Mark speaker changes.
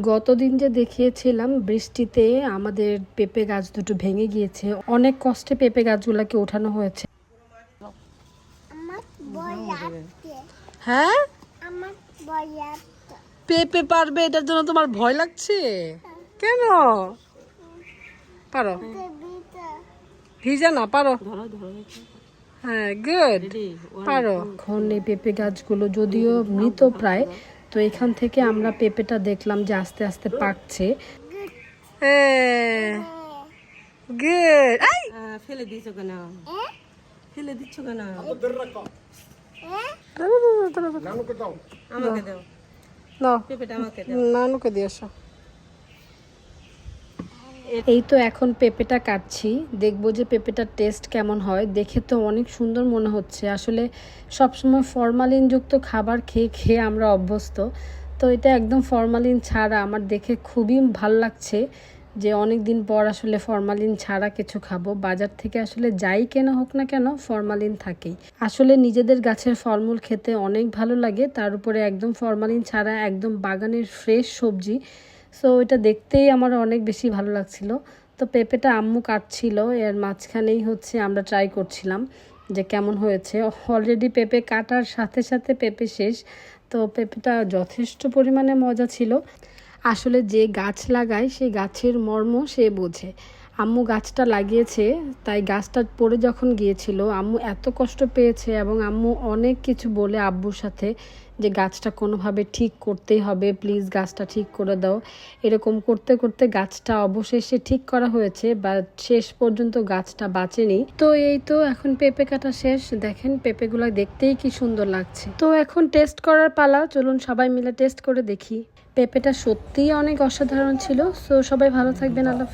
Speaker 1: গতদিন যে দেখিয়েছিলাম বৃষ্টিতে আমাদের পেঁপে গাছ দুটো ভেঙে গিয়েছে অনেক কষ্টে পেঁপে গাছগুলোকে ওঠানো হয়েছে।
Speaker 2: হ্যাঁ? পেঁপে পারবে এটার জন্য তোমার ভয় লাগছে? কেন? পারো। ভিজা না পারো। হ্যাঁ গুড পারো।
Speaker 1: এখন এই পেঁপে গাছগুলো যদিও মৃত প্রায় তো এখান থেকে আমরা পেঁপেটা দেখলাম যে আস্তে আস্তে পাকছে।
Speaker 2: হ্যাঁ। গুড আই
Speaker 3: ফেলে দিচ্ছ কেন? ফেলে দিচ্ছ কেন? আমাকে দাও।
Speaker 2: নাও।
Speaker 3: পেঁপেটা আমাকে দাও।
Speaker 2: নানুকে দিয়ে এসো।
Speaker 1: এই তো এখন পেঁপেটা কাটছি। দেখব যে পেঁপেটার টেস্ট কেমন হয়। দেখে তো অনেক সুন্দর মনে হচ্ছে। আসলে সবসময় ফরমালিনযুক্ত খাবার খেয়ে খেয়ে আমরা অভ্যস্ত। তো এটা একদম ফরমালিন ছাড়া আমার দেখে খুবই ভালো লাগছে যে অনেক দিন পর আসলে ফরমালিন ছাড়া কিছু খাব। বাজার থেকে আসলে যাই কেনা হোক না কেন ফরমালিন থাকেই। আসলে নিজেদের গাছের ফলমূল খেতে অনেক ভালো লাগে। তার উপরে একদম ফরমালিন ছাড়া একদম বাগানের ফ্রেশ সবজি সো এটা দেখতেই আমার অনেক বেশি ভালো লাগছিল। তো পেঁপেটা আম্মু কাটছিল, এর মাঝখানেই হচ্ছে আমরা ট্রাই করছিলাম যে কেমন হয়েছে। অলরেডি পেঁপে কাটার সাথে সাথে পেঁপে শেষ, তো পেঁপেটা যথেষ্ট পরিমাণে মজা ছিল। আসলে যে গাছ লাগায়, সেই গাছের মর্ম সে বোঝে। আম্মু গাছটা লাগিয়েছে, তাই গাছটা পড়ে যখন গিয়েছিল, আম্মু এত কষ্ট পেয়েছে এবং আম্মু অনেক কিছু বলে আব্বুর সাথে যে গাছটা কোনোভাবে ঠিক করতেই হবে, প্লিজ গাছটা ঠিক করে দাও। এরকম করতে করতে গাছটা অবশেষে ঠিক করা হয়েছে, বা শেষ পর্যন্ত গাছটা বাঁচেনি। তো এই তো এখন পেঁপে কাটা শেষ, দেখেন পেঁপেগুলো দেখতেই কি সুন্দর লাগছে। তো এখন টেস্ট করার পালা, চলুন সবাই মিলে টেস্ট করে দেখি। পেঁপেটা সত্যিই অনেক অসাধারণ ছিল, সো সবাই ভালো থাকবেন, আল্লাহ